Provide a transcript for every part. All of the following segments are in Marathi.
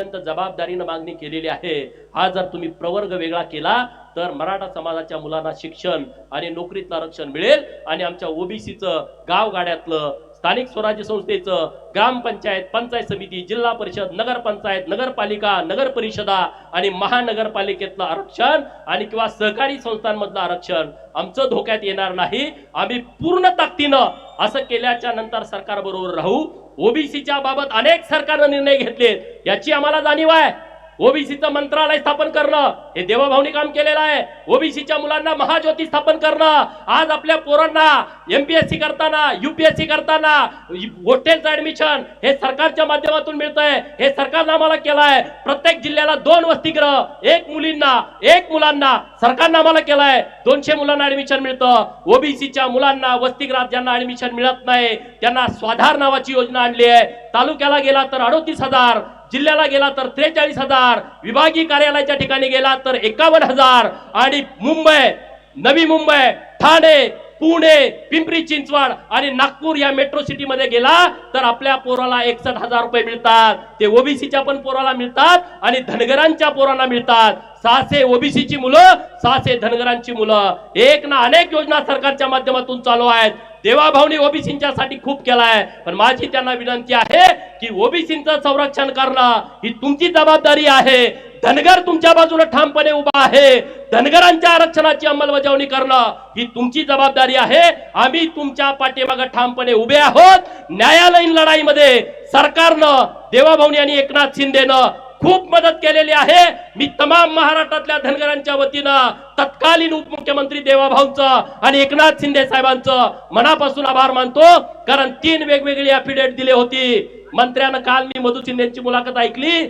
जबाबदारीनं मागणी केलेली आहे. हा जर तुम्ही प्रवर्ग वेगळा केला तर मराठा समाजाच्या मुलांना शिक्षण आणि नोकरीतलं आरक्षण मिळेल आणि आमच्या ओबीसीचं गावगाड्यातलं स्थानिक स्वराज्य संस्थेचं ग्रामपंचायत पंचायत समिती जिल्हा परिषद नगरपंचायत नगरपालिका नगर परिषदा आणि महानगरपालिकेतलं आरक्षण आणि किंवा सहकारी संस्थांमधलं आरक्षण आमचं धोक्यात येणार नाही. आम्ही पूर्ण ताकदीनं असं केल्याच्यानंतर सरकार बरोबर राहू. ओबीसीच्या बाबत अनेक सरकारनं निर्णय घेतले याची आम्हाला जाणीव आहे. ओबीसीचं मंत्रालय स्थापन करणं हे देवाभाऊनी काम केलेलं आहे. ओबीसीच्या मुलांना महाज्योती स्थापन करणं आज आपल्या पोरांना एमपीएससी करताना युपीएससी करताना हॉटेलचं ऍडमिशन हे सरकारच्या माध्यमातून मिळतंय. हे सरकारनं आम्हाला केलं आहे प्रत्येक जिल्ह्याला दोन वसतिगृह एक मुलींना एक मुलांना सरकारनं आम्हाला केलं आहे दोनशे मुलांना ऍडमिशन मिळतं. ओबीसीच्या मुलांना वसतिगृहात ज्यांना ऍडमिशन मिळत नाही त्यांना स्वाधार नावाची योजना आणली आहे. तालुक्याला गेला तर अडोतीस हजार जिल्ह्याला गेला तर त्रेचाळीस हजार विभागीय कार्यालयाच्या ठिकाणी गेला तर एकावन्न हजार. आणि मुंबई नवी मुंबई ठाणे पुणे पिंपरी चिंचवड आणि नागपूर या मेट्रो सिटी मध्ये गेला तर आपल्या पोराला एकसठ हजार रुपये मिळतात. ते ओबीसीच्या पण पोराला मिळतात आणि धनगरांच्या पोरांना मिळतात. सहाशे ओबीसीची मुलं सहाशे धनगरांची मुलं. एक ना अनेक योजना सरकारच्या माध्यमातून चालू आहेत. देवाभाऊनी ओबीसींच्या साठी खूप केलाय. पण माझी त्यांना विनंती आहे की ओबीसीचं संरक्षण करणं ही तुमची जबाबदारी आहे. धनगर तुमच्या बाजूला ठामपणे उभा आहे. धनगरांच्या आरक्षणाची अंमलबजावणी करणं ही तुमची जबाबदारी आहे. आम्ही तुमच्या पाठीमागे ठामपणे उभे आहोत. न्यायालयीन लढाईमध्ये सरकारनं देवाभाऊनी आणि एकनाथ शिंदेनं खूप मदत केलेली आहे. मी तमाम महाराष्ट्रातल्या धनगरांच्या वतीनं तत्कालीन उपमुख्यमंत्री देवाभाऊंचा आणि एकनाथ शिंदे साहेबांचं मनापासून आभार मानतो कारण तीन वेगवेगळी अफिडेट दिली होती. मंत्र्यानं काल मी मधु शिंदेची मुलाखत ऐकली.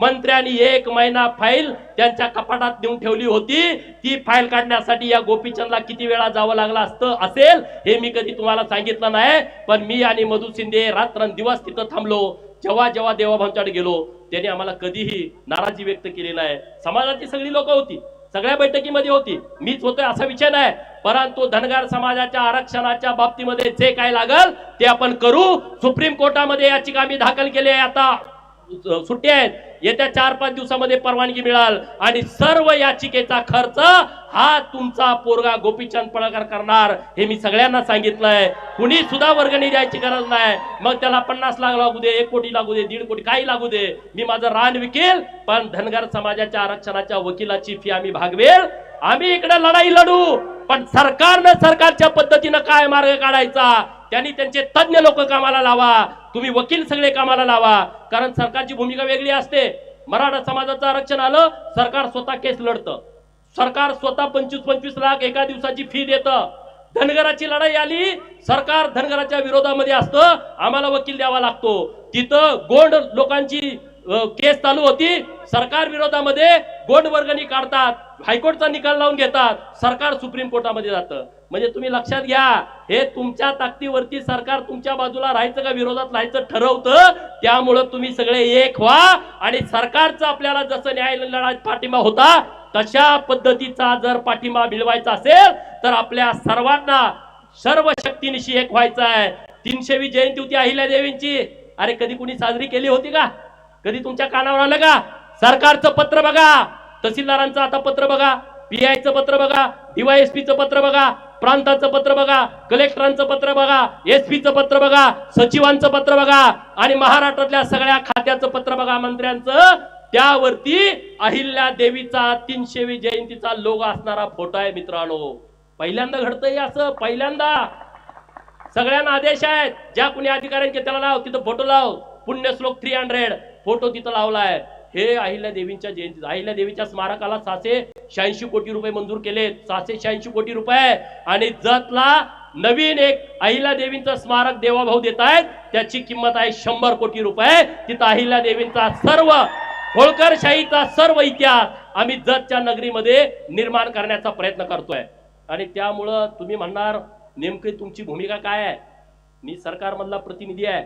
मंत्र्यांनी एक महिना फाईल त्यांच्या कपाटात नेऊन ठेवली होती. ती फाईल काढण्यासाठी या गोपीचंदला किती वेळा जावं लागलं असतं असेल हे मी कधी तुम्हाला सांगितलं नाही. पण मी आणि मधु शिंदे रात्रंदिवस तिथं थांबलो. जेव्हा जेव्हा देवाभाऊंच्याकडे गेलो त्यांनी आम्हाला कधीही नाराजी व्यक्त केली नाही. समाजाची सगळी लोक होती. सगळ्या बैठकीमध्ये होती. मीच होतोय असा विषय नाही. परंतु धनगर समाजाच्या आरक्षणाच्या बाबतीमध्ये जे काय लागल ते आपण करू. सुप्रीम कोर्टामध्ये याचिका आम्ही दाखल केली आहे आता. सुट्टी आहेत. येत्या चार पाच दिवसामध्ये परवानगी मिळाल. आणि सर्व याचिकेचा खर्च हा तुमचा पोरगा गोपीचंद पळकर करणार. हे मी सगळ्यांना सांगितलंय. कुणी सुद्धा वर्गणी द्यायची गरज नाही. मग त्याला पन्नास लाख लागू दे एक कोटी लागू दे दीड कोटी काही लागू दे. मी माझं रान विकेल पण धनगर समाजाच्या आरक्षणाच्या वकिलाची फी आम्ही भागवेल. आम्ही इकडे लढाई लढू पण सरकारनं सरकारच्या पद्धतीनं काय मार्ग काढायचा? त्यांनी त्यांचे तज्ज्ञ लोक कामाला लावा तुम्ही वकील सगळे कामाला लावा. कारण सरकारची भूमिका वेगळी असते. मराठा समाजाचं आरक्षण आलं सरकार स्वतः केस लढतं. सरकार स्वतः पंचवीस पंचवीस लाख एका दिवसाची फी देतं. धनगराची लढाई आली सरकार धनगराच्या विरोधामध्ये असतं आम्हाला वकील द्यावा लागतो. तिथं गोंड लोकांची केस चालू होती. सरकार विरोधामध्ये गोंड वर्गणी काढतात. हायकोर्टचा निकाल लावून घेतात. सरकार सुप्रीम कोर्टामध्ये जातं. म्हणजे तुम्ही लक्षात घ्या हे तुमच्या ताकदीवरती सरकार तुमच्या बाजूला राहायचं का विरोधात राहायचं ठरवतं त्यामुळं तुम्ही सगळे एक व्हा आणि सरकारचं आपल्याला जसं न्याय लढा पाठिंबा होता तशा पद्धतीचा जर पाठिंबा मिळवायचा असेल तर आपल्या सर्वांना सर्व शक्तीनिशी एक व्हायचं आहे. तीनशेवी जयंती होती अहिल्या देवींची अरे कधी कुणी साजरी केली होती का? कधी तुमच्या कानावर आलं का? सरकारचं पत्र बघा. तहसीलदारांचं आता पत्र बघा. पीआयचं पत्र बघा. डीवायएसपीचं पत्र बघा. प्रांताचं पत्र बघा. कलेक्टरांचं पत्र बघा. एसपीचं पत्र बघा. सचिवांचं पत्र बघा. आणि महाराष्ट्रातल्या सगळ्या खात्याचं पत्र बघा मंत्र्यांचं. त्यावरती अहिल्या देवीचा तीनशेवी जयंतीचा लोग असणारा फोटो आहे मित्रांनो. पहिल्यांदा घडतंय असं. पहिल्यांदा. सगळ्यांना आदेश आहेत. ज्या कुणी अधिकाऱ्यांचे त्याला लाव तिथं फोटो लाव. पुण्यश्लोक थ्री हंड्रेड फोटो तिथं लावलाय. हे अहिल्या देवींच्या जयंती अहिल्या देवीच्या स्मारकाला सहाशे शहाऐंशी कोटी रुपये मंजूर केले. सहाशे शहाऐंशी कोटी रुपये. आणि जतला नवीन एक अहिल्या देवींचं स्मारक देवाभाऊ देत आहेत. त्याची किंमत आहे शंभर कोटी रुपये. तिथं अहिल्या देवींचा सर्व होळकरशाहीचा सर्व इतिहास आम्ही जतच्या नगरीमध्ये निर्माण करण्याचा प्रयत्न करतोय. आणि त्यामुळं तुम्ही म्हणणार नेमकी तुमची भूमिका काय आहे? मी सरकारमधला प्रतिनिधी आहे.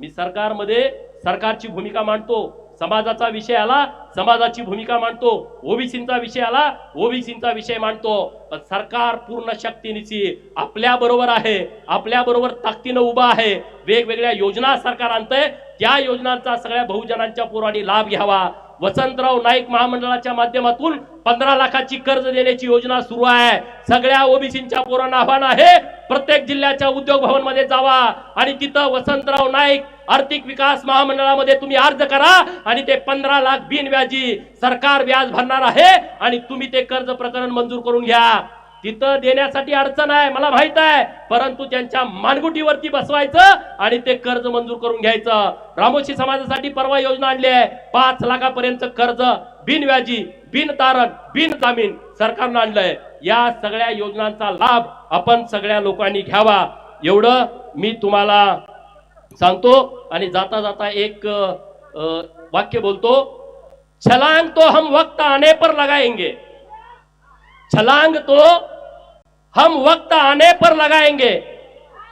मी सरकारमध्ये सरकारची भूमिका मांडतो. समाजाचा विषय आला समाजाची भूमिका मांडतो. ओबीसींचा विषय आला ओबीसींचा विषय मांडतो. पण सरकार पूर्ण शक्तीनिशी आपल्या बरोबर आहे आपल्या बरोबर ताकदीनं उभं आहे. वेगवेगळ्या योजना सरकार आणतंय. त्या योजनांचा सगळ्या बहुजनांच्या पोरांनी लाभ घ्यावा. वसंतराव नाईक महामंडळाच्या माध्यमातून पंधरा लाखाची कर्ज देण्याची योजना सुरू आहे. सगळ्या ओबीसीच्या पोरांना आव्हान आहे. प्रत्येक जिल्ह्याच्या उद्योग भवनमध्ये जावा आणि तिथं वसंतराव नाईक आर्थिक विकास महामंडळामध्ये तुम्ही अर्ज करा आणि ते पंधरा लाख बिनव्याजी सरकार व्याज भरणार आहे आणि तुम्ही ते कर्ज प्रकरण मंजूर करून घ्या. तिथं देण्यासाठी अडचण आहे मला माहीत आहे. परंतु त्यांच्या मानगुटीवरती बसवायचं आणि ते कर्ज मंजूर करून घ्यायचं. रामोशी समाजासाठी परवा योजना आणली आहे. पाच लाखापर्यंत कर्ज बिनव्याजी बिन तारण बिन जामीन सरकारनं आणलंय. या सगळ्या योजनांचा लाभ आपण सगळ्या लोकांनी घ्यावा. एवढं मी तुम्हाला सांगतो आणि जाता जाता एक वाक्य बोलतो. छलांग तो हम वक्त आने पर लगाएंगे. छलांग तो हम वक्त आने पर लगाएंगे।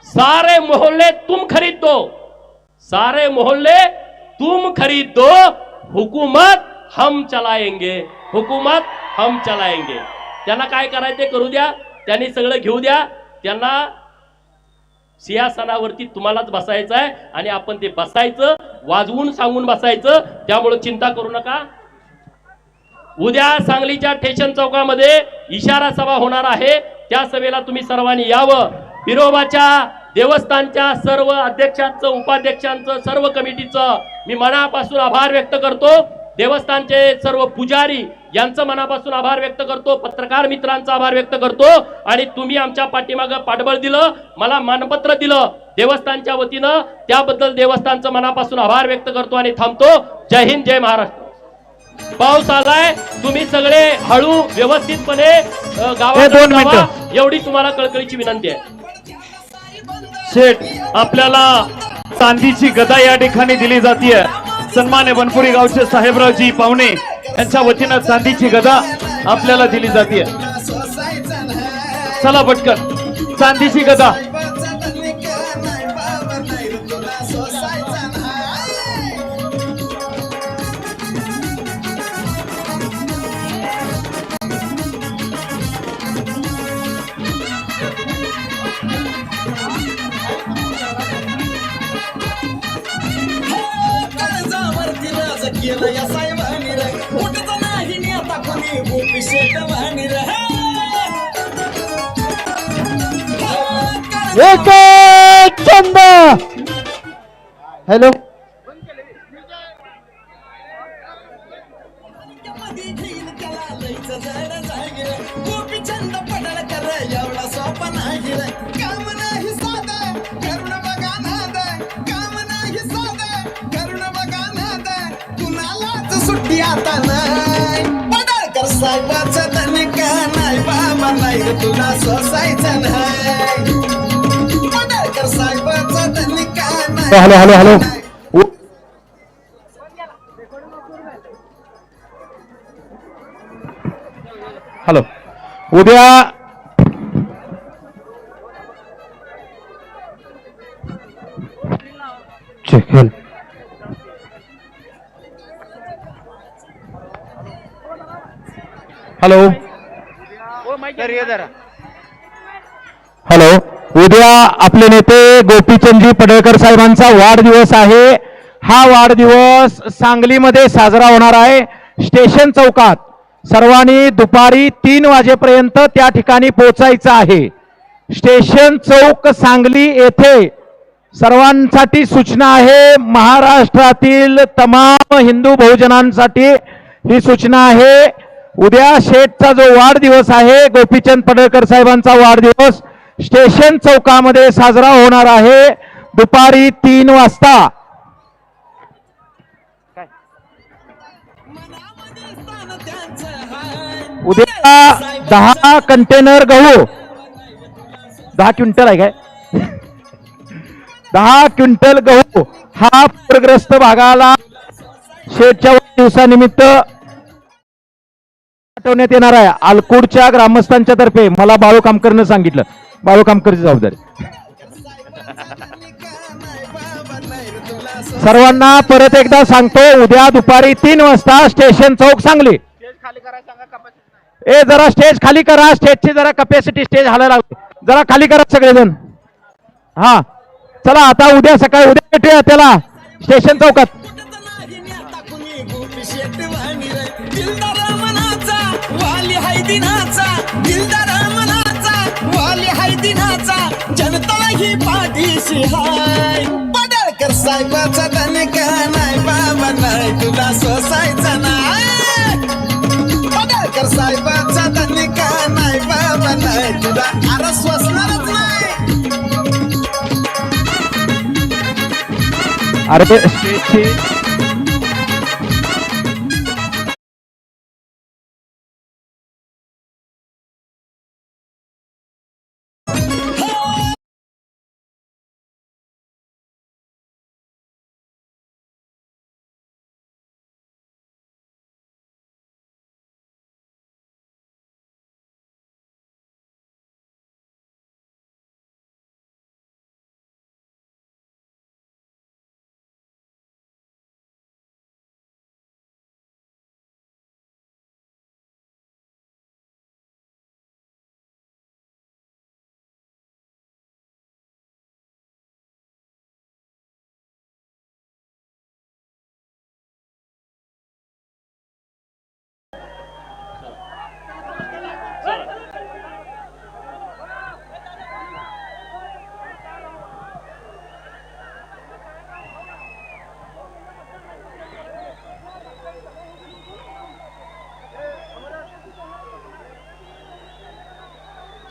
सारे मोहल्ले तुम खरीद दो। सारे मोहल्ले तुम खरीद दो। हुकूमत हम चलाएंगे। हुकूमत हम चलाएंगे। त्यांना काय करायचे करू द्या। त्यांनी सगळं घेऊ द्या। त्यांना सिंहासनावरती तुम्हालाच बसायचं आहे आणि आपण ते बसायचं वाजवून सांगून बसायचं त्यामुळे चिंता करू नका. उद्या सांगलीच्या ठेशन चौकामध्ये इशारा सभा होणार आहे. त्या सभेला तुम्ही सर्वांनी यावं. बिरोबाच्या देवस्थानच्या सर्व अध्यक्षांचं उपाध्यक्षांचं सर्व कमिटीचं मी मनापासून आभार व्यक्त करतो. देवस्थानचे सर्व पुजारी यांचं मनापासून आभार व्यक्त करतो. पत्रकार मित्रांचा आभार व्यक्त करतो. आणि तुम्ही आमच्या पाठीमागं पाठबळ दिलं मला मानपत्र दिलं देवस्थानच्या वतीनं. त्याबद्दल देवस्थानचं मनापासून आभार व्यक्त करतो आणि थांबतो. जय हिंद जय महाराष्ट्र. पाऊस आलाय तुम्ही सगळे हळू व्यवस्थितपणे गावात. एवढी तुम्हाला कळकळीची विनंती आहे. शेठ आपल्याला चांदीची गदा या ठिकाणी दिली जाते सन्मान्य बनपुरी गावचे साहेबरावजी पाहुणे यांच्या वतीनं चांदीची गदा आपल्याला दिली जाते चला पटकन. चांदीची गदा. गेलं केलं या साहेबांनी रे. उठत नाही नेता कोणी गोपी शेट वाणी रे. एक हॅलो? आता नाही. पडळकर साहेबाचं धनिका नाही? बाबा नाही तुला सोसायचं नाही. पडळकर साहेबाचं धनिका नाही? Hello hello hello. हॅलो. उद्या हॅलो उद्या आपले नेते गोपीचंदजी पडळकर साहेबांचा वाढदिवस आहे. हा वाढदिवस सांगलीमध्ये साजरा होणार आहे. स्टेशन चौकात सर्वांनी दुपारी तीन वाजेपर्यंत त्या ठिकाणी पोहोचायचं आहे. स्टेशन चौक सांगली येथे सर्वांसाठी सूचना आहे. महाराष्ट्रातील तमाम हिंदू बहुजनांसाठी ही सूचना आहे. उद्या शेठचा जो वाढदिवस आहे गोपीचंद पडळकर साहेबांचा वाढदिवस स्टेशन चौकामध्ये साजरा होणार आहे. दुपारी तीन वाजता. उद्या दहा कंटेनर गहू. दहा क्विंटल आहे काय? दहा क्विंटल गहू. हा पूरग्रस्त भागाला शेठच्या दिवसानिमित्त पाठवण्यात येणार आहे. आलकुडच्या ग्रामस्थांच्या तर्फे मला बाळू कामकरनं सांगितलं. बाळू कामकरची जबाबदारी. सर्वांना परत एकदा सांगतो उद्या दुपारी तीन वाजता स्टेशन चौक सांगली. ए जरा स्टेज खाली करा. स्टेजची जरा कपॅसिटी स्टेज हालायला लागली जरा खाली करा सगळेजण. हा. चला आता उद्या सकाळी उद्या भेटूया त्याला. स्टेशन चौकात. दिनाचा दिलदार मनाचा वाली हाय दिनाचा जनता ही पाठीशी हाय. पडळकर साहेबाचा दणका नाही बाबा नाही तुला सोसायचा नाही. पडळकर साहेबाचा दणका नाही बाबा नाही तुला आरस वसणारच नाही. अरे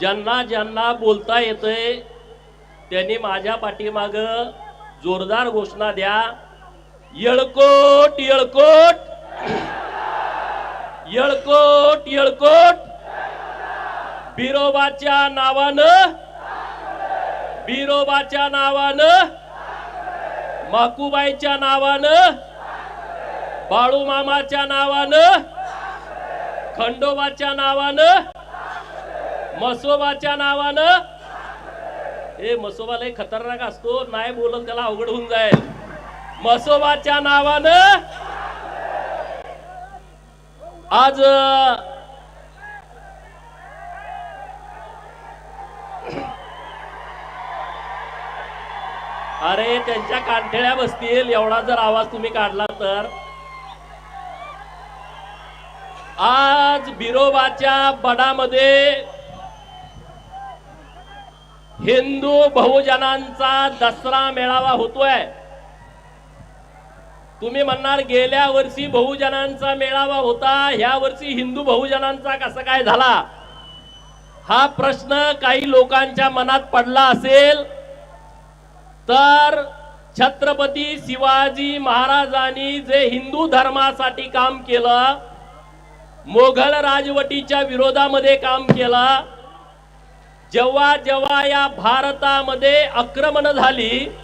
ज्यांना ज्यांना बोलता येतंय त्यांनी माझ्या पाठीमाग जोरदार घोषणा द्या. येळकोट येळकोट. येळकोट येळकोट. बिरोबाच्या नावानं बिरोबाच्या नावानं माकूबाईच्या नावानं बाळूमामाच्या नावानं खंडोबाच्या नावानं मसोबाच्या नावानं? हे मसोबा लय खतरनाक असतो. नाही बोलत त्याला अवघड होऊन जाईल. मसोबाच्या नावानं? आज अरे त्यांच्या कानठेळ्या बसतील. एवढा जर आवाज तुम्ही काढला तर. आज बिरोबाच्या बडामध्ये हिंदू बहुजनांचा दसरा मेळावा होतोय. तुम्ही म्हणणार गेल्या वर्षी बहुजनांचा मेळावा होता ह्या वर्षी हिंदू बहुजनांचा कसं काय झाला? हा प्रश्न काही लोकांच्या मनात पडला असेल तर छत्रपती शिवाजी महाराजांनी जे हिंदू धर्मासाठी काम केलं मोघल राजवटीच्या विरोधामध्ये काम केलं जेव्हा जेव्हा या भारतामध्ये आक्रमण झाली